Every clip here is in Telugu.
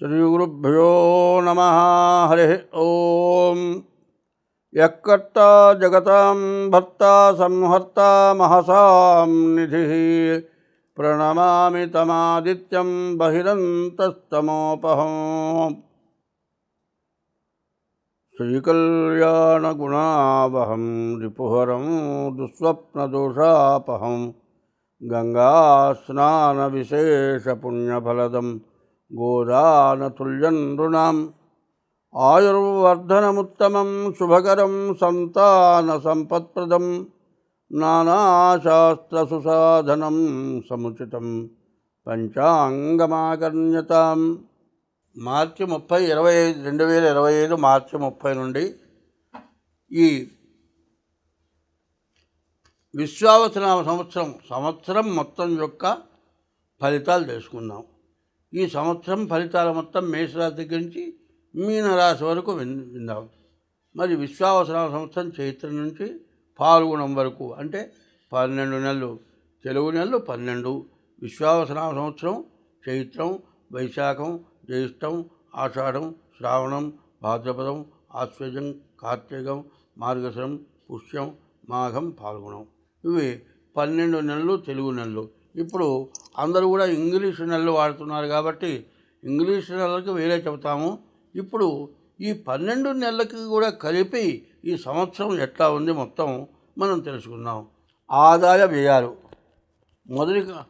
श्रीगुरुभ्यो नमः। हरिः ॐ यः कर्ता जगतां भर्ता संहर्ता महसां निधिः। प्रणमामि तमादित्यं बहिरन्तस्तमोपहम् श्रीकल्याणगुणावहं रिपुहरं दुःस्वप्नदोषापहं गङ्गास्नानविशेषपुण्यफलदम्। నృణాం ఆయుర్వర్ధనముత్తమం శుభకరం సంతాన సంతానసంపత్ప్రదం నానాశాస్త్రసుసాధనం సముచితం పంచాంగమాకర్ణ్యతాం మార్చి ముప్పై ఇరవై ఐదు రెండు వేల ఇరవై ఐదు మార్చి ముప్పై నుండి ఈ విశ్వావసనామ సంవత్సరం సంవత్సరం మొత్తం యొక్క ఫలితాలు తెలుసుకుందాం. ఈ సంవత్సరం ఫలితాల మొత్తం మేషరాశి దగ్గర నుంచి మీనరాశి వరకు విన్ విందాం మరి విశ్వావసర సంవత్సరం చైత్ర నుంచి పాల్గొనం వరకు అంటే పన్నెండు నెలలు తెలుగు నెలలు పన్నెండు విశ్వావసర సంవత్సరం చైత్రం వైశాఖం జ్యేష్టం ఆషాఢం శ్రావణం భాద్రపదం ఆశ్వజం కార్తీకం మార్గశరం పుష్యం మాఘం పాల్గొనం. ఇవి పన్నెండు నెలలు తెలుగు నెలలు. ఇప్పుడు అందరూ కూడా ఇంగ్లీష్ నెలలు వాడుతున్నారు కాబట్టి ఇంగ్లీష్ నెలలకు వేరే చెబుతాము. ఇప్పుడు ఈ పన్నెండు నెలలకి కూడా కలిపి ఈ సంవత్సరం ఎట్లా ఉంది మొత్తం మనం తెలుసుకుందాం. ఆదాయ వ్యయాలు. మొదటిగా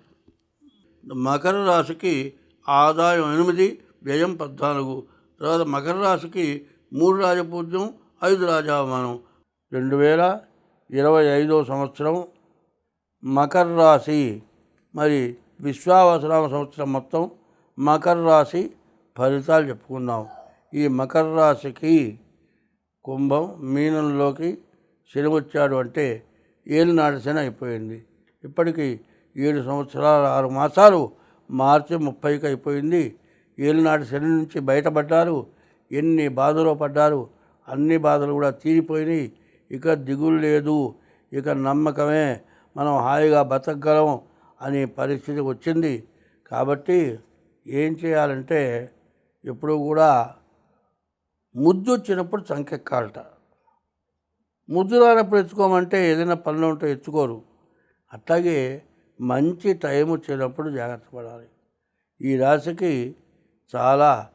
మకర రాశికి ఆదాయం ఎనిమిది వ్యయం పద్నాలుగు. తర్వాత మకర రాశికి మూడు రాజపూజ్యం ఐదు రాజావమానం. రెండు వేల ఇరవై ఐదో సంవత్సరం మకర రాశి. మరి విశ్వావసరామ సంవత్సరం మొత్తం మకర రాశి ఫలితాలు చెప్పుకుందాం. ఈ మకర రాశికి కుంభం మీనంలోకి శని వచ్చాడు అంటే ఏలినాటి శని అయిపోయింది. ఇప్పటికీ ఏడు సంవత్సరాల ఆరు మాసాలు మార్చి ముప్పైకి అయిపోయింది. ఏలినాటి శని నుంచి బయటపడ్డారు ఎన్ని బాధలో పడ్డారు అన్ని బాధలు కూడా తీరిపోయినాయి. ఇక దిగులు లేదు ఇక నమ్మకమే మనం హాయిగా బతకగలం అనే పరిస్థితి వచ్చింది. కాబట్టి ఏం చేయాలంటే ఎప్పుడు కూడా ముద్దు వచ్చినప్పుడు చంకెక్కాలట ముద్దు రానప్పుడు ఎత్తుకోమంటే ఏదైనా పనులు ఉంటే ఎత్తుకోరు. అట్లాగే మంచి టైం వచ్చినప్పుడు జాగ్రత్త పడాలి. ఈ రాశికి చాలా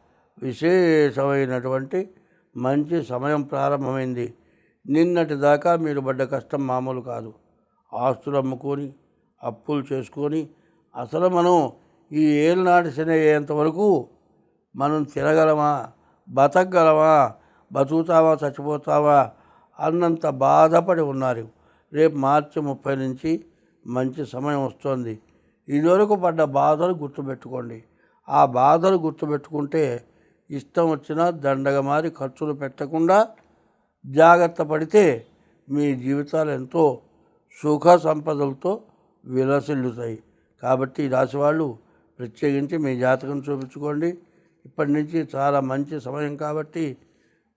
విశేషమైనటువంటి మంచి సమయం ప్రారంభమైంది. నిన్నటి దాకా మీరు పడ్డ కష్టం మామూలు కాదు. ఆస్తులు అమ్ముకొని అప్పులు చేసుకొని అసలు మనం ఈ ఏళ్ళనాటి శని అయ్యేంత వరకు మనం తినగలమా? బతకగలమా? బతుకుతావా? చచ్చిపోతావా? అన్నంత బాధపడి ఉన్నారు. రేపు మార్చి ముప్పై నుంచి మంచి సమయం వస్తుంది. ఇదివరకు పడ్డ బాధలు గుర్తుపెట్టుకోండి. ఆ బాధలు గుర్తుపెట్టుకుంటే ఇష్టం వచ్చినా దండగ మారి ఖర్చులు పెట్టకుండా జాగ్రత్త పడితే మీ జీవితాలు ఎంతో సుఖ సంపదలతో విలసిల్లుతాయి కాబట్టి ఈ రాశి వాళ్ళు ప్రత్యేకించి మీ జాతకం చూపించుకోండి. ఇప్పటి నుంచి చాలా మంచి సమయం కాబట్టి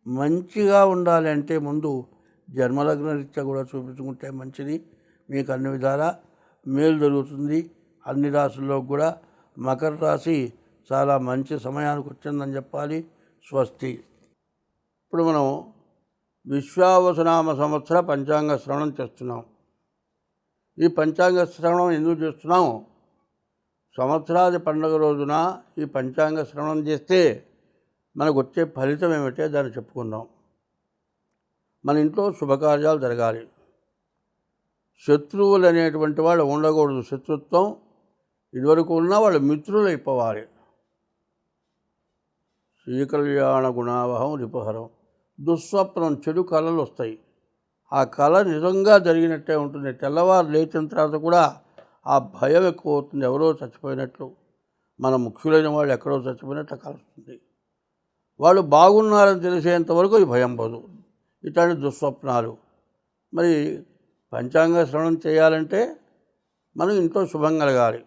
మంచిగా ఉండాలి అంటే ముందు జన్మలగ్న రీత్యా కూడా చూపించుకుంటే మంచిది. మీకు అన్ని విధాలా మేలు జరుగుతుంది. అన్ని రాశుల్లో కూడా మకర రాశి చాలా మంచి సమయానికి వచ్చిందని చెప్పాలి. స్వస్తి. ఇప్పుడు మనం విశ్వావసనామ సంవత్సర పంచాంగ శ్రవణం చేస్తున్నాం. ఈ పంచాంగ శ్రవణం ఎందుకు చేస్తున్నాం సంవత్సరాది పండుగ రోజున ఈ పంచాంగ శ్రవణం చేస్తే మనకు వచ్చే ఫలితం ఏమిటో దాన్ని చెప్పుకుందాం. మన ఇంట్లో శుభకార్యాలు జరగాలి. శత్రువులు అనేటువంటి వాళ్ళు ఉండకూడదు. శత్రుత్వం ఇదివరకు ఉన్న వాళ్ళు మిత్రులు అయిపోవాలి. శ్రీకళ్యాణ గుణావహం రిపహరం. దుస్వప్నం చెడు కళలు వస్తాయి. ఆ కళ నిజంగా జరిగినట్టే ఉంటుంది. తెల్లవారు లేచిన తర్వాత కూడా ఆ భయం ఎక్కువ అవుతుంది ఎవరో చచ్చిపోయినట్లు. మన ముఖ్యులైన వాళ్ళు ఎక్కడో చచ్చిపోయినట్టు కలుస్తుంది వాళ్ళు బాగున్నారని తెలిసేంత వరకు ఈ భయం పోదు. ఇట్లాంటి దుస్వప్నాలు. మరి పంచాంగ శ్రవణం చేయాలంటే మనం ఇంట్లో శుభం కలగాలి.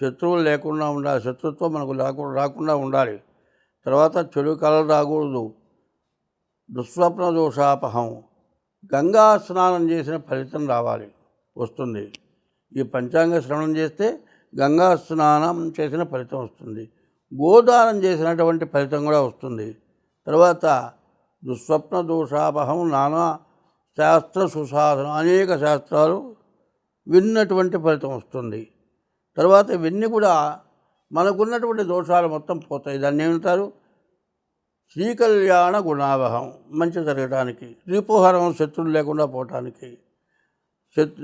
శత్రువులు లేకుండా ఉండాలి. శత్రుత్వం మనకు రాకుండా రాకుండా ఉండాలి. తర్వాత చెడు కళలు రాకూడదు. దుస్వప్న దోషాపహం. గంగా స్నానం చేసిన ఫలితం రావాలి వస్తుంది. ఈ పంచాంగ శ్రవణం చేస్తే గంగా స్నానం చేసిన ఫలితం వస్తుంది. గోదానం చేసినటువంటి ఫలితం కూడా వస్తుంది. తర్వాత దుస్వప్న దోషాపహం నానా శాస్త్ర సుసాధనం అనేక శాస్త్రాలు విన్నటువంటి ఫలితం వస్తుంది. తర్వాత ఇవన్నీ కూడా మనకున్నటువంటి దోషాలు మొత్తం పోతాయి. దాన్ని ఏమంటారు? శ్రీకళ్యాణ గుణావహం. మంచి జరగడానికి రిపుహరం శత్రులు లేకుండా పోవటానికి.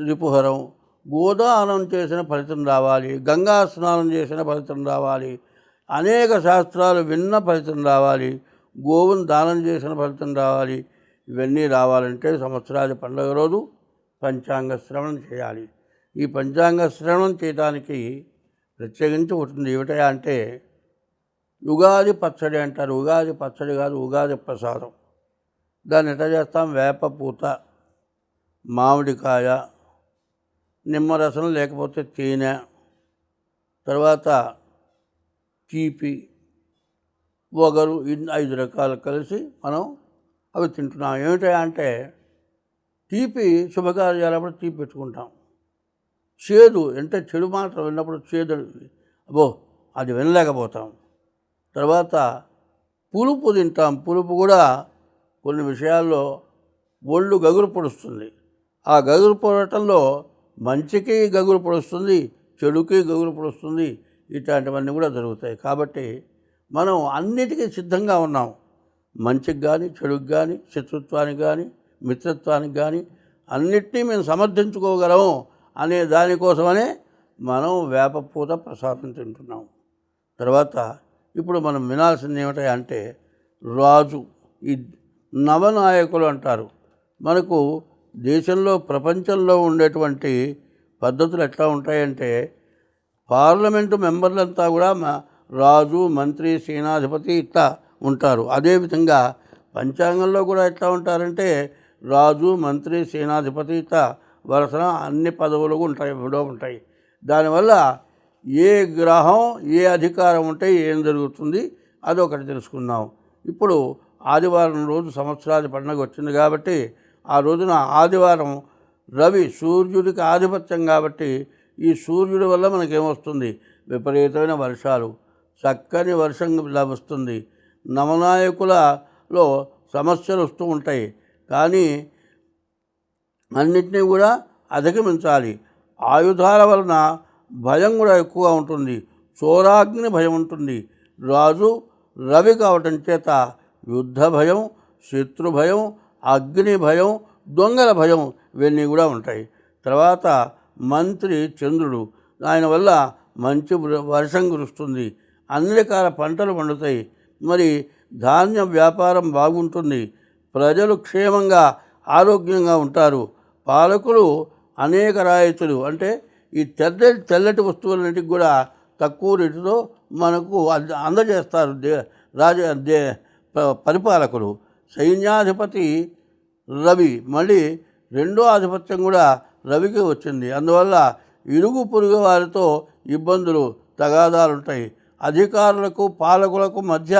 రిపుహరం గోదానం చేసిన ఫలితం రావాలి. గంగా స్నానం చేసిన ఫలితం రావాలి. అనేక శాస్త్రాలు విన్న ఫలితం రావాలి. గోవును దానం చేసిన ఫలితం రావాలి. ఇవన్నీ రావాలంటే సంవత్సరాది పండుగ రోజు పంచాంగ శ్రవణం చేయాలి. ఈ పంచాంగ శ్రవణం చేయడానికి ప్రత్యేకించి ఉంటుంది ఏమిటయా అంటే ఉగాది పచ్చడి అంటారు. ఉగాది పచ్చడి కాదు ఉగాది ప్రసాదం. దాన్ని ఎట్లా చేస్తాం? వేపపూత మామిడికాయ నిమ్మరసం లేకపోతే తేనె తర్వాత తీపి వగరు ఇన్ని ఐదు రకాలు కలిసి మనం అవి తింటున్నాం. ఏమిటా అంటే తీపి శుభకార్యాలప్పుడు తీపి పెట్టుకుంటాం. చేదు అంటే చెడు మాత్రం విన్నప్పుడు చేదు అబ్బో అది వినలేకపోతాం. తర్వాత పులుపు తింటాం. పులుపు కూడా కొన్ని విషయాల్లో ఒళ్ళు గగురు పొడుస్తుంది. ఆ గగురు పొడటంలో మంచికి గగురు పొడుస్తుంది చెడుకి గగురు పొడుస్తుంది ఇట్లాంటివన్నీ కూడా జరుగుతాయి. కాబట్టి మనం అన్నిటికీ సిద్ధంగా ఉన్నాం. మంచికి కానీ చెడుకు కానీ శత్రుత్వానికి కానీ మిత్రత్వానికి కానీ అన్నిటినీ మేము సమర్థించుకోగలము అనే దానికోసమనే మనం వేపపూత ప్రసాదం తింటున్నాం. తర్వాత ఇప్పుడు మనం వినాల్సింది ఏమిటాయి అంటే రాజు ఈ నవనాయకులు అంటారు. మనకు దేశంలో ప్రపంచంలో ఉండేటువంటి పద్ధతులు ఎట్లా ఉంటాయంటే పార్లమెంటు మెంబర్లంతా కూడా మా రాజు మంత్రి సేనాధిపతి ఇట్లా ఉంటారు. అదేవిధంగా పంచాంగంలో కూడా ఎట్లా ఉంటారంటే రాజు మంత్రి సేనాధిపతి ఇట్లా వరుసన అన్ని పదవులు ఉంటాయి కూడా ఉంటాయి. దానివల్ల ఏ గ్రహం ఏ అధికారం ఉంటే ఏం జరుగుతుంది అదొకటి తెలుసుకుందాం. ఇప్పుడు ఆదివారం రోజు సంవత్సరాది పండుగ వచ్చింది కాబట్టి ఆ రోజున ఆదివారం రవి సూర్యుడికి ఆధిపత్యం కాబట్టి ఈ సూర్యుడి వల్ల మనకేమొస్తుంది? విపరీతమైన వర్షాలు చక్కని వర్షం లభిస్తుంది నవనాయకులలో సమస్యలు వస్తూ ఉంటాయి. కానీ అన్నిటినీ కూడా అధిగమించాలి. ఆయుధాల వలన భయం కూడా ఎక్కువ ఉంటుంది. చోరాగ్ని భయం ఉంటుంది. రాజు రవి కావటం చేత యుద్ధ భయం శత్రు భయం అగ్ని భయం దొంగల భయం ఇవన్నీ కూడా ఉంటాయి. తర్వాత మంత్రి చంద్రుడు. ఆయన వల్ల మంచి వర్షం కురుస్తుంది. అన్ని రకాల పంటలు పండుతాయి. మరి ధాన్య వ్యాపారం బాగుంటుంది. ప్రజలు క్షేమంగా ఆరోగ్యంగా ఉంటారు. పాలకులు అనేక రాయితీలు అంటే ఈ తెల్లటి తెల్లటి వస్తువులన్నిటికి కూడా తక్కువ రేటుతో మనకు అంద- అందజేస్తారు దే రాజ దే పరిపాలకులు. సైన్యాధిపతి రవి మళ్ళీ రెండో ఆధిపత్యం కూడా రవికి వచ్చింది. అందువల్ల ఇరుగు పొరుగు వారితో ఇబ్బందులు తగాదాలు ఉంటాయి అధికారులకు పాలకులకు మధ్య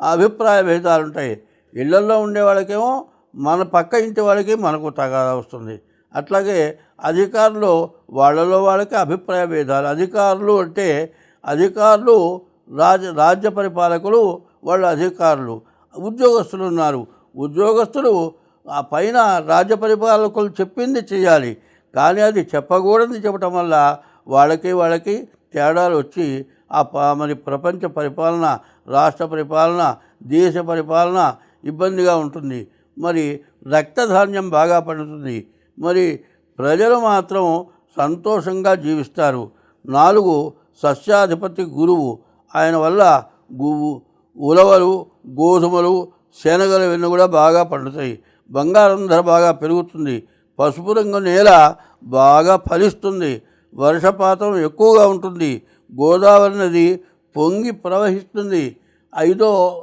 అభిప్రాయ భేదాలు ఉంటాయి ఇళ్ళల్లో ఉండే వాళ్ళకేమో మన పక్క ఇంటి వాళ్ళకి మనకు తగాదా వస్తుంది. అట్లాగే అధికారులు వాళ్ళలో వాళ్ళకి అభిప్రాయ భేదాలు. అధికారులు అంటే అధికారులు రాజ రాజ్య పరిపాలకులు వాళ్ళ అధికారులు ఉద్యోగస్తులు ఉన్నారు. ఉద్యోగస్తులు ఆ పైన రాజ్య పరిపాలకులు చెప్పింది చేయాలి కానీ అది చెప్పకూడదు చెప్పటం వల్ల వాళ్ళకి వాళ్ళకి తేడాలు వచ్చి ఆ ప- మరి ప్రపంచ పరిపాలన రాష్ట్ర పరిపాలన దేశ పరిపాలన ఇబ్బందిగా ఉంటుంది. మరి రక్తధాన్యం బాగా పండుతుంది. మరి ప్రజలు మాత్రం సంతోషంగా జీవిస్తారు. నాలుగు సస్యాధిపతి గురువు. ఆయన వల్ల గువ్వు ఉలవలు గోధుమలు శనగలు ఇవన్నీ కూడా బాగా పండుతాయి. బంగారం ధర బాగా పెరుగుతుంది. పసుపు రంగు నేల బాగా ఫలిస్తుంది. వర్షపాతం ఎక్కువగా ఉంటుంది. గోదావరి నది పొంగి ప్రవహిస్తుంది. ఐదో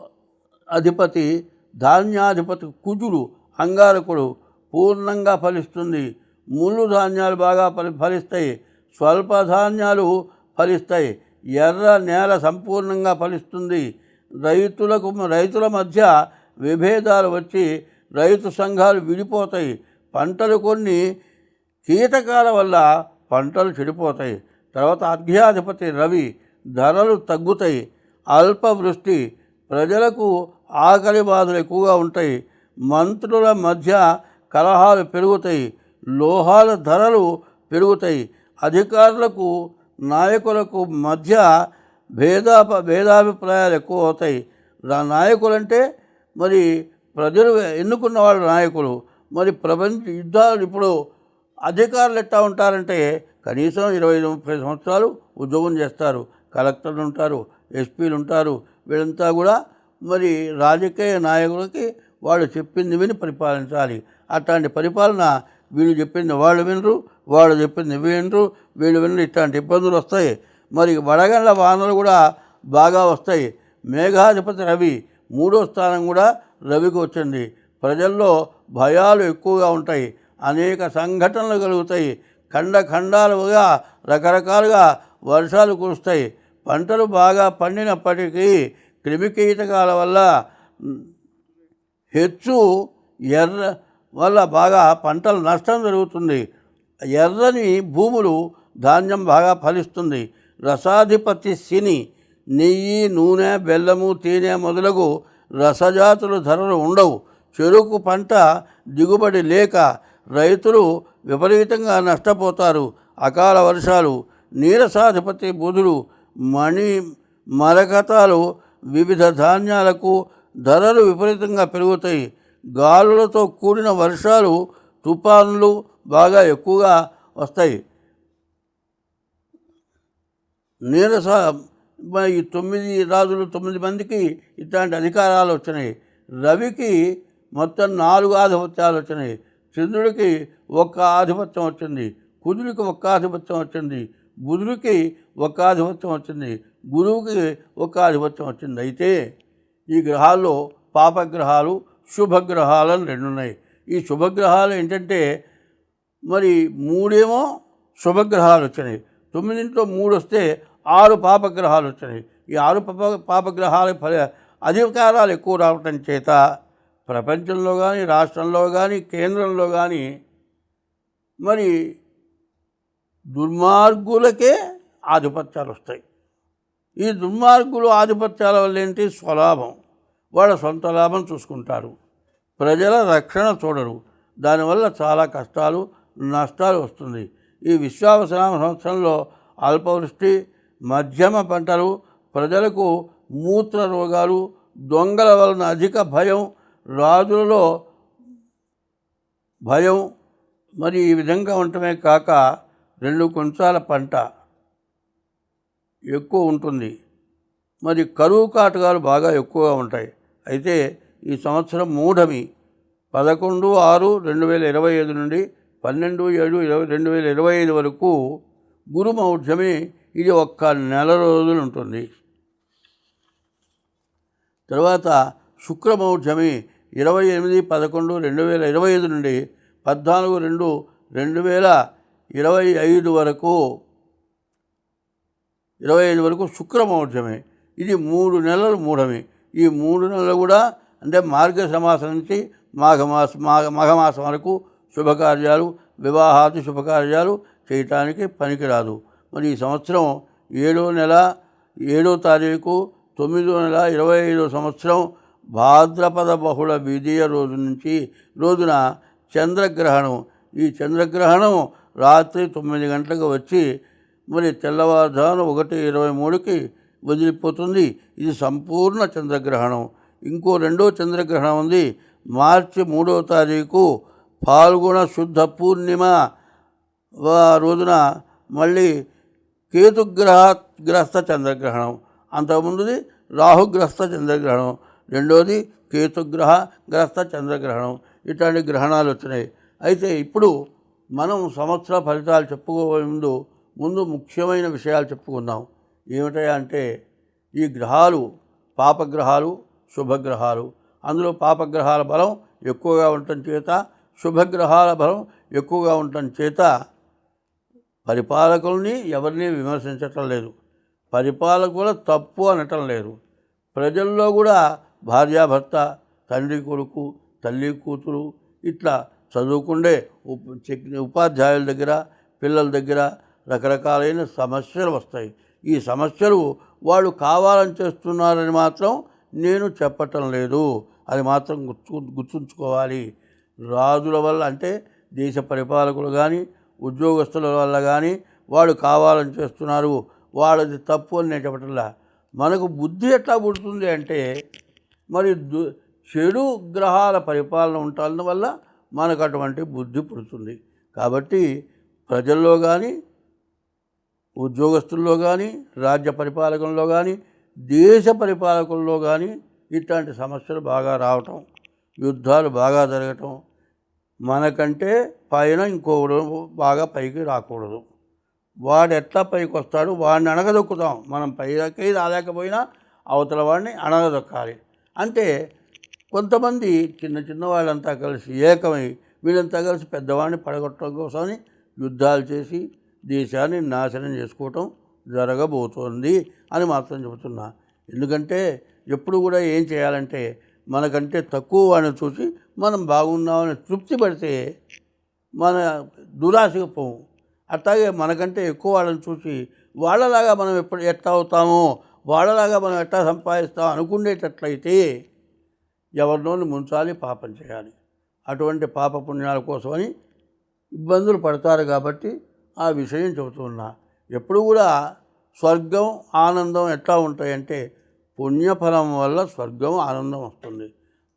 అధిపతి ధాన్యాధిపతి కుజుడు అంగారకుడు పూర్ణంగా ఫలిస్తుంది. ముళ్ళు ధాన్యాలు బాగా ఫలి ఫలిస్తాయి. స్వల్ప ధాన్యాలు ఫలిస్తాయి. ఎర్ర నేల సంపూర్ణంగా ఫలిస్తుంది. రైతులకు రైతుల మధ్య విభేదాలు వచ్చి రైతు సంఘాలు విడిపోతాయి. పంటలు కొన్ని కీటకాల వల్ల పంటలు చెడిపోతాయి. తర్వాత అధ్యాధిపతి రవి ధరలు తగ్గుతాయి. అల్పవృష్టి ప్రజలకు ఆకలి బాధలు ఎక్కువగా ఉంటాయి. మంత్రుల మధ్య కలహాలు పెరుగుతాయి. లోహాల ధరలు పెరుగుతాయి. అధికారులకు నాయకులకు మధ్య భేదాప భేదాభిప్రాయాలు ఎక్కువ అవుతాయి. నాయకులు నాయకులంటే మరి ప్రజలు ఎన్నుకున్న వాళ్ళు నాయకులు. మరి ప్రపంచ యుద్ధాలు ఇప్పుడు అధికారులు ఎట్టా ఉంటారంటే కనీసం ఇరవై ముప్పై సంవత్సరాలు ఉద్యోగం చేస్తారు. కలెక్టర్లు ఉంటారు ఎస్పీలు ఉంటారు. వీళ్ళంతా కూడా మరి రాజకీయ నాయకులకి వాళ్ళు చెప్పింది విని పరిపాలించాలి. అట్లాంటి పరిపాలన వీళ్ళు చెప్పింది వాళ్ళు వినరు వాళ్ళు చెప్పింది వినరు వీళ్ళు వినరు. ఇట్లాంటి ఇబ్బందులు వస్తాయి. మరి వడగండ్ల వానలు కూడా బాగా వస్తాయి. మేఘాధిపతి రవి మూడో స్థానం కూడా రవికి వచ్చింది. ప్రజల్లో భయాలు ఎక్కువగా ఉంటాయి. అనేక సంఘటనలు కలుగుతాయి. ఖండ ఖండాలుగా రకరకాలుగా వర్షాలు కురుస్తాయి. పంటలు బాగా పండినప్పటికీ క్రిమికీటకాల వల్ల హెచ్చు ఎర్ర వల్ల బాగా పంటల నష్టం జరుగుతుంది. ఎర్రని భూములు ధాన్యం బాగా ఫలిస్తుంది. రసాధిపతి శని నెయ్యి నూనె బెల్లము తేనె మొదలగు రసజాతుల ధరలు ఉండవు. చెరుకు పంట దిగుబడి లేక రైతులు విపరీతంగా నష్టపోతారు. అకాల వర్షాలు నీరసాధిపతి బుధుడు మణి మరకతాలు వివిధ ధాన్యాలకు ధరలు విపరీతంగా పెరుగుతాయి. గాలులతో కూడిన వర్షాలు తుఫాన్లు బాగా ఎక్కువగా వస్తాయి. నీరస ఈ తొమ్మిది రాజులు తొమ్మిది మందికి ఇట్లాంటి అధికారాలు వచ్చినాయి. రవికి మొత్తం నాలుగు ఆధిపత్యాలు వచ్చినాయి. చంద్రుడికి ఒక్క ఆధిపత్యం వచ్చింది. కుదురుకి ఒక్క ఆధిపత్యం వచ్చింది. బుధుడికి ఒక్క ఆధిపత్యం వచ్చింది. గురువుకి ఒక్క ఆధిపత్యం వచ్చింది. అయితే ఈ గ్రహాల్లో పాపగ్రహాలు శుభగ్రహాలు అని రెండు ఉన్నాయి ఈ శుభగ్రహాలు ఏంటంటే మరి మూడేమో శుభగ్రహాలు వచ్చినాయి తొమ్మిదింట్లో మూడు వస్తే ఆరు పాపగ్రహాలు వచ్చినాయి ఈ ఆరు పాప పాపగ్రహాల ఫల అధికారాలు ఎక్కువ రావటం చేత ప్రపంచంలో కానీ రాష్ట్రంలో కానీ కేంద్రంలో కానీ మరి దుర్మార్గులకే ఆధిపత్యాలు వస్తాయి ఈ దుర్మార్గులు ఆధిపత్యాల వల్ల ఏంటి? స్వలాభం. వాళ్ళ సొంత లాభం చూసుకుంటారు. ప్రజల రక్షణ చూడరు. దానివల్ల చాలా కష్టాలు నష్టాలు వస్తుంది. ఈ విశ్వావసనామ సంవత్సరంలో అల్పవృష్టి మధ్యమ పంటలు ప్రజలకు మూత్ర రోగాలు దొంగల వలన అధిక భయం రాజులలో భయం మరి ఈ విధంగా ఉండటమే కాక రెండు కొంచాల పంట ఎక్కువ ఉంటుంది. మరి కరువు కాటకాలు బాగా ఎక్కువగా ఉంటాయి. అయితే ఈ సంవత్సరం మూఢమి. పదకొండు ఆరు రెండు వేల ఇరవై ఐదు నుండి పన్నెండు ఏడు ఇరవై రెండు వేల ఇరవై ఐదు వరకు గురు మౌఢ్యమి ఇది ఒక్క నెల రోజులు ఉంటుంది. తర్వాత శుక్రమౌఢ్యమి ఇరవై ఎనిమిది పదకొండు రెండు వేల ఇరవై ఐదు నుండి పద్నాలుగు రెండు రెండు వేల ఇరవై ఐదు వరకు ఇరవై ఐదు వరకు శుక్రమౌఢ్యమే ఇది మూడు నెలలు మూఢమే. ఈ మూడు నెలలు కూడా అంటే మార్గ సమాసం నుంచి మాఘమాస మాఘ మాఘమాసం వరకు శుభకార్యాలు వివాహాది శుభకార్యాలు చేయటానికి పనికిరాదు. మరి ఈ సంవత్సరం ఏడో నెల ఏడో తారీఖు తొమ్మిదో నెల ఇరవై ఐదో సంవత్సరం భాద్రపద బహుళ విజయ రోజు నుంచి రోజున చంద్రగ్రహణం. ఈ చంద్రగ్రహణం రాత్రి తొమ్మిది గంటలకు వచ్చి మరి తెల్లవారుజామున ఒకటి ఇరవై మూడుకి వదిలిపోతుంది. ఇది సంపూర్ణ చంద్రగ్రహణం. ఇంకో రెండో చంద్రగ్రహణం ఉంది. మార్చి మూడో తారీఖు పాల్గొన శుద్ధ పూర్ణిమ. వా- రోజున మళ్ళీ కేతుగ్రహ గ్రస్త చంద్రగ్రహణం. అంతకుముందుది రాహుగ్రస్త చంద్రగ్రహణం. రెండోది కేతుగ్రహ గ్రస్త చంద్రగ్రహణం. ఇట్లాంటి గ్రహణాలు వచ్చినాయి. అయితే ఇప్పుడు మనం సంవత్సర ఫలితాలు చెప్పుకోబోయే ముందు ముందు ముఖ్యమైన విషయాలు చెప్పుకుందాం. ఏమిటంటే అంటే ఈ గ్రహాలు పాపగ్రహాలు శుభగ్రహాలు. అందులో పాపగ్రహాల బలం ఎక్కువగా ఉండటం చేత శుభగ్రహాల బలం ఎక్కువగా ఉండటం చేత పరిపాలకుల్ని ఎవరిని విమర్శించటం లేదు. పరిపాలకుల తప్పు అనటం లేదు. ప్రజల్లో కూడా భార్యాభర్త తండ్రి కొడుకు తల్లి కూతురు ఇట్లా చదువుకుండే చెక్- ఉపాధ్యాయుల దగ్గర పిల్లల దగ్గర రకరకాలైన సమస్యలు వస్తాయి. ఈ సమస్యలు వాళ్ళు కావాలని చేస్తున్నారని మాత్రం నేను చెప్పటం లేదు. అది మాత్రం గుర్తు గుర్తుంచుకోవాలి. రాజుల వల్ల అంటే దేశ పరిపాలకులు కానీ ఉద్యోగస్తుల వల్ల కానీ వాళ్ళు కావాలని చేస్తున్నారు. వాళ్ళది తప్పు అని నేను చెప్పటంలా. మనకు బుద్ధి ఎట్లా పుడుతుంది అంటే మరి దు చెడు గ్రహాల పరిపాలన ఉండటం వల్ల మనకు అటువంటి బుద్ధి పుడుతుంది. కాబట్టి ప్రజల్లో కానీ ఉద్యోగస్తుల్లో కానీ రాజ్య పరిపాలకుల్లో కానీ దేశ పరిపాలకుల్లో కానీ ఇట్లాంటి సమస్యలు బాగా రావటం యుద్ధాలు బాగా జరగటం మనకంటే పైన ఇంకొకడు బాగా పైకి రాకూడదు. వాడు ఎట్లా పైకి వస్తాడు వాడిని అణగదొక్కుతాం. మనం పైకి రాలేకపోయినా అవతల వాడిని అణగదొక్కాలి. అంటే కొంతమంది చిన్న చిన్న వాళ్ళంతా కలిసి ఏకమై వీళ్ళంతా కలిసి పెద్దవాడిని పడగొట్టడం కోసమని యుద్ధాలు చేసి దేశాన్ని నాశనం చేసుకోవటం జరగబోతోంది అని మాత్రం చెబుతున్నా. ఎందుకంటే ఎప్పుడు కూడా ఏం చేయాలంటే మనకంటే తక్కువ వాడిని చూసి మనం బాగున్నామని తృప్తి పడితే మన దురాశకు పోము అట్లాగే మనకంటే ఎక్కువ వాళ్ళని చూసి వాళ్ళలాగా మనం ఎప్పుడు ఎట్లా అవుతామో వాళ్ళలాగా మనం ఎట్లా సంపాదిస్తాం అనుకునేటట్లయితే ఎవరినోని ముంచాలి పాపం చేయాలి. అటువంటి పాప పుణ్యాల కోసమని ఇబ్బందులు పడతారు కాబట్టి ఆ విషయం చెబుతున్నా. ఎప్పుడు కూడా స్వర్గం ఆనందం ఎట్లా ఉంటాయంటే పుణ్యఫలం వల్ల స్వర్గం ఆనందం వస్తుంది.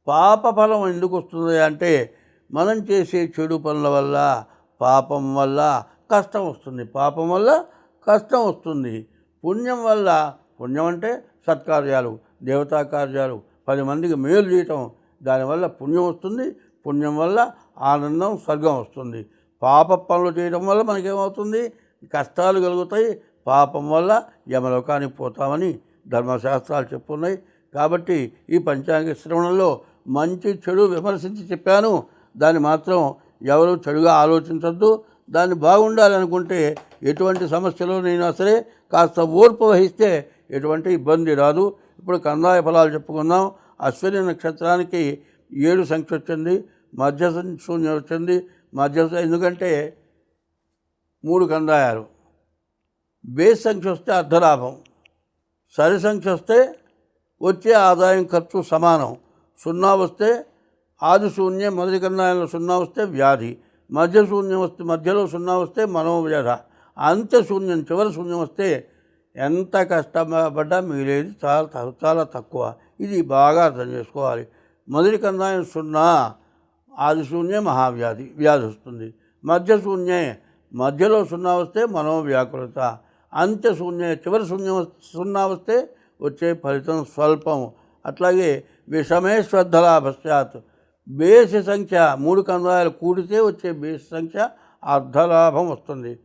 పాప ఫలం ఎందుకు వస్తుంది అంటే మనం చేసే చెడు పనుల వల్ల పాపం వల్ల కష్టం వస్తుంది. పాపం వల్ల కష్టం వస్తుంది. పుణ్యం వల్ల పుణ్యం అంటే సత్కార్యాలు దేవతా కార్యాలు పది మందికి మేలు చేయటం దానివల్ల పుణ్యం వస్తుంది. పుణ్యం వల్ల ఆనందం స్వర్గం వస్తుంది. పాప పనులు చేయడం వల్ల మనకేమవుతుంది? కష్టాలు కలుగుతాయి పాపం వల్ల యమలోకానికి పోతామని ధర్మశాస్త్రాలు చెప్పున్నాయి. కాబట్టి ఈ పంచాంగ శ్రవణంలో మంచి చెడు విమర్శించి చెప్పాను. దాన్ని మాత్రం ఎవరు చెడుగా ఆలోచించద్దు. దాన్ని బాగుండాలనుకుంటే ఎటువంటి సమస్యలు సమస్యలోనైనా సరే కాస్త ఓర్పు వహిస్తే ఎటువంటి ఇబ్బంది రాదు. ఇప్పుడు కందాయ ఫలాలు చెప్పుకుందాం. అశ్విని నక్షత్రానికి ఏడు సంఖ్య వచ్చింది మధ్య శూన్యం వచ్చింది. మధ్య ఎందుకంటే మూడు కందాయాలు. బేస్ సంఖ్య వస్తే అర్ధలాభం. సరి సంఖ్య వస్తే వచ్చే ఆదాయం ఖర్చు సమానం. సున్నా వస్తే ఆది శూన్యం మొదటి కందాయంలో సున్నా వస్తే వ్యాధి. మధ్య శూన్యం వస్తే మధ్యలో సున్నా వస్తే మనోవ్యధ. అంత్య శూన్యం చివరి శూన్యం వస్తే ఎంత కష్టపడ్డా మిగిలేది చాలా చాలా తక్కువ. ఇది బాగా అర్థం చేసుకోవాలి. మొదటి కందాయం సున్నా ఆది శూన్యం మహావ్యాధి వ్యాధి వస్తుంది. మధ్య శూన్యే మధ్యలో సున్నా వస్తే మనోవ్యాకులత అంత్య శూన్య చివరి శూన్యం సున్నా వస్తే వచ్చే ఫలితం స్వల్పం అట్లాగే విషమే శ్రద్ధలాభశ్చాత్ బేసి సంఖ్య మూడు కందాయాలు కూడితే వచ్చే బేసి సంఖ్య అర్ధలాభం వస్తుంది.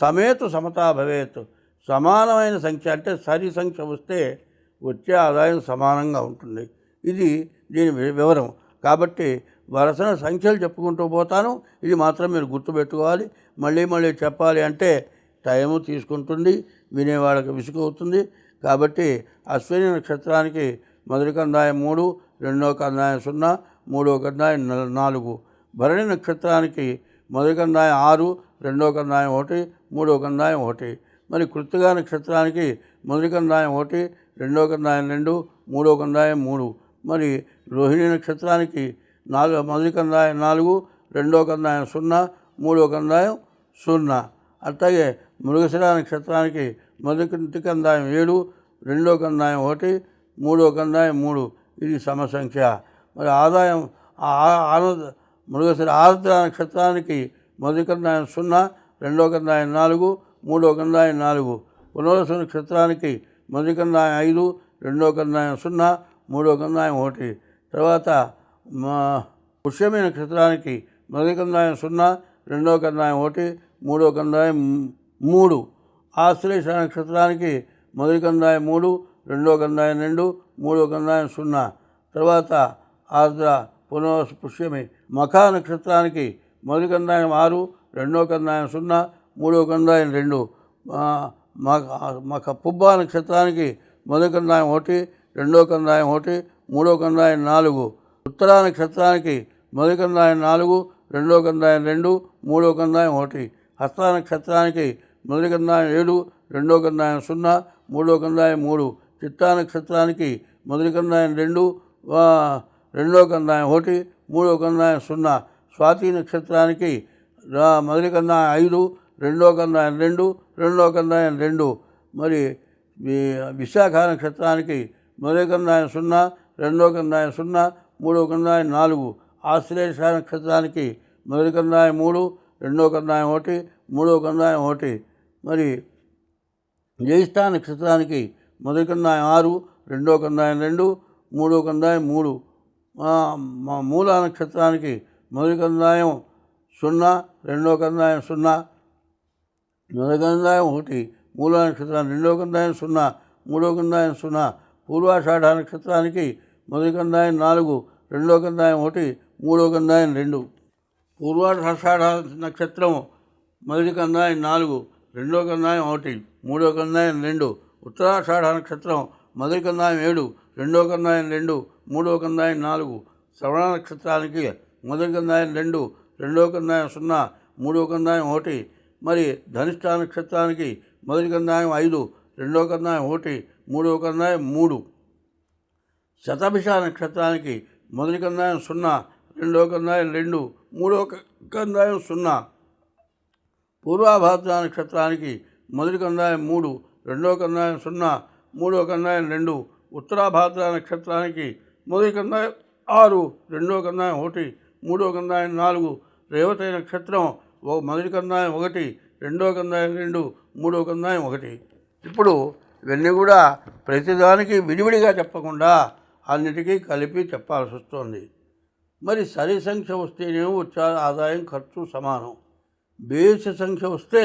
సమేతు సమతా భవేత్. సమానమైన సంఖ్య అంటే సరి సంఖ్య వస్తే వచ్చే ఆదాయం సమానంగా ఉంటుంది. ఇది దీని వివరం. కాబట్టి వరసన సంఖ్యలు చెప్పుకుంటూ పోతాను. ఇది మాత్రం మీరు గుర్తుపెట్టుకోవాలి. మళ్ళీ మళ్ళీ చెప్పాలి అంటే టైము తీసుకుంటుంది వినేవాళ్ళకి విసుగు అవుతుంది. కాబట్టి అశ్విని నక్షత్రానికి మొదటి కందాయం మూడు రెండో కందాయం సున్నా మూడో కందాయం నాలుగు. భరణి నక్షత్రానికి మొదటి కందాయం ఆరు రెండో కందాయం ఒకటి మూడో కందాయం ఒకటి. మరి కృత్తిగా నక్షత్రానికి మొదటి కందాయం ఒకటి రెండో కందాయం రెండు మూడో కందాయం మూడు. మరి రోహిణి నక్షత్రానికి నాలుగు మొదటి కందాయం నాలుగు రెండో కందాయం సున్నా మూడో కందాయం సున్నా. అట్లాగే మృగశిర నక్షత్రానికి మొదటి కందాయం ఏడు రెండో కందాయం ఒకటి మూడో కందాయం మూడు. ఇది సమసంఖ్య. మరి ఆదాయం ఆనంద మృగశిర ఆర్ద్ర నక్షత్రానికి మొదటి కందాయం సున్నా రెండో కందాయం నాలుగు మూడో కందాయం నాలుగు. పునరసు నక్షత్రానికి మొదటి కందాయం ఐదు రెండో కందాయం సున్నా మూడో కందాయం ఒకటి. తర్వాత పుష్యమి నక్షత్రానికి మొదటి కందాయం సున్నా రెండవ కందాయం ఒకటి మూడో కందాయం మూడు. ఆశ్లేష నక్షత్రానికి మొదటి కందాయం మూడు రెండో కందాయం రెండు మూడో కందాయం సున్నా. తర్వాత ఆర్ద్ర పునర్వస పుష్యమి. మఖా నక్షత్రానికి మొదటి కందాయం ఆరు రెండో కందాయం సున్నా మూడో కందాయం రెండు. మఖ మఖ పుబ్బా నక్షత్రానికి మొదటి కందాయం ఒకటి రెండో కందాయం ఒకటి మూడో కందాయం నాలుగు. ఉత్తరా నక్షత్రానికి మొదటి కందాయం నాలుగు రెండో కందాయం రెండు మూడో కందాయం ఒకటి. హస్త నక్షత్రానికి మొదటి కందాయం ఏడు రెండో గంధాయం సున్నా మూడో కందాయం మూడు. చిత్తా నక్షత్రానికి మొదటి కందాయం రెండు రెండో కందాయం ఒకటి మూడో కందాయం సున్నా. స్వాతి నక్షత్రానికి మొదటి గంధాయం ఐదు రెండో కందాయం రెండు రెండో కందాయం రెండు. మరి విశాఖ నక్షత్రానికి మొదటి గంధాయం సున్నా రెండో గంధాయం సున్నా మూడో గంధాయం నాలుగు. ఆశ్లేష నక్షత్రానికి మొదటి కందాయం మూడు రెండో కందాయం ఒకటి మూడో కందాయం ఒకటి. మరి జ్యేష్ఠ నక్షత్రానికి మొదటి కందాయం ఆరు రెండో కందాయం రెండు మూడో కందాయం మూడు. మా మూల నక్షత్రానికి మొదటి కందాయం సున్నా రెండో కందాయం సున్నా మొదటి కందాయం ఒకటి మూల నక్షత్రానికి రెండో కందాయం సున్నా మూడో కందాయం సున్నా. పూర్వాషాఢ నక్షత్రానికి మొదటి కందాయం నాలుగు రెండో కందాయం ఒకటి మూడో కందాయం రెండు. పూర్వాషాఢ నక్షత్రం మొదటి కందాయం నాలుగు రెండో కందాయం ఒకటి మూడో కందాయం రెండు ఉత్తరాషాఢ నక్షత్రం మొదటి కందాయం ఏడు రెండో కందాయం రెండు మూడో కందాయం నాలుగు శ్రవణ నక్షత్రానికి మొదటి కందాయం రెండు రెండో కందాయం సున్నా మూడో కందాయం ఒకటి మరి ధనిష్ట నక్షత్రానికి మొదటి కందాయం ఐదు రెండో కందాయం ఒకటి మూడో కందాయం మూడు. శతభిష నక్షత్రానికి మొదటి కందాయం సున్నా రెండో కందాయం రెండు మూడో కందాయం సున్నా. పూర్వాభాద్ర నక్షత్రానికి మొదటి కందాయం మూడు రెండో కందాయం సున్నా మూడో కందాయం రెండు ఉత్తరాభాద్ర నక్షత్రానికి మొదటి కందాయం ఆరు రెండో కందాయం ఒకటి మూడో కందాయం నాలుగు రేవతి నక్షత్రం ఒక మొదటి కందాయం ఒకటి రెండో కందాయం రెండు మూడో కందాయం ఒకటి. ఇప్పుడు ఇవన్నీ కూడా ప్రతిదానికి విడివిడిగా చెప్పకుండా అన్నిటికీ కలిపి చెప్పాల్సి వస్తుంది. మరి సరి సంఖ్య వస్తేనేమో వచ్చే ఆదాయం ఖర్చు సమానం. బేసి సంఖ్య వస్తే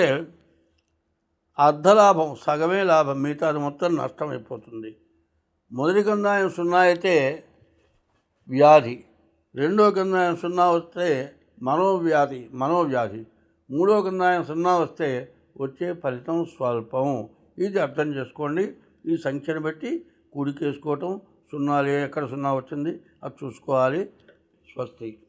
అర్ధలాభం సగమే లాభం మిగతాది మొత్తం నష్టం అయిపోతుంది. మొదటి గంధాయం సున్నా అయితే వ్యాధి. రెండో గంధాయం సున్నా వస్తే మనోవ్యాధి మనోవ్యాధి. మూడో గంధాయం సున్నా వస్తే వచ్చే ఫలితం స్వల్పం. ఇది అర్థం చేసుకోండి. ఈ సంఖ్యను బట్టి కూడికేసుకోవటం సున్నాలు ఎక్కడ సున్నా వచ్చింది అది చూసుకోవాలి. స్వస్తి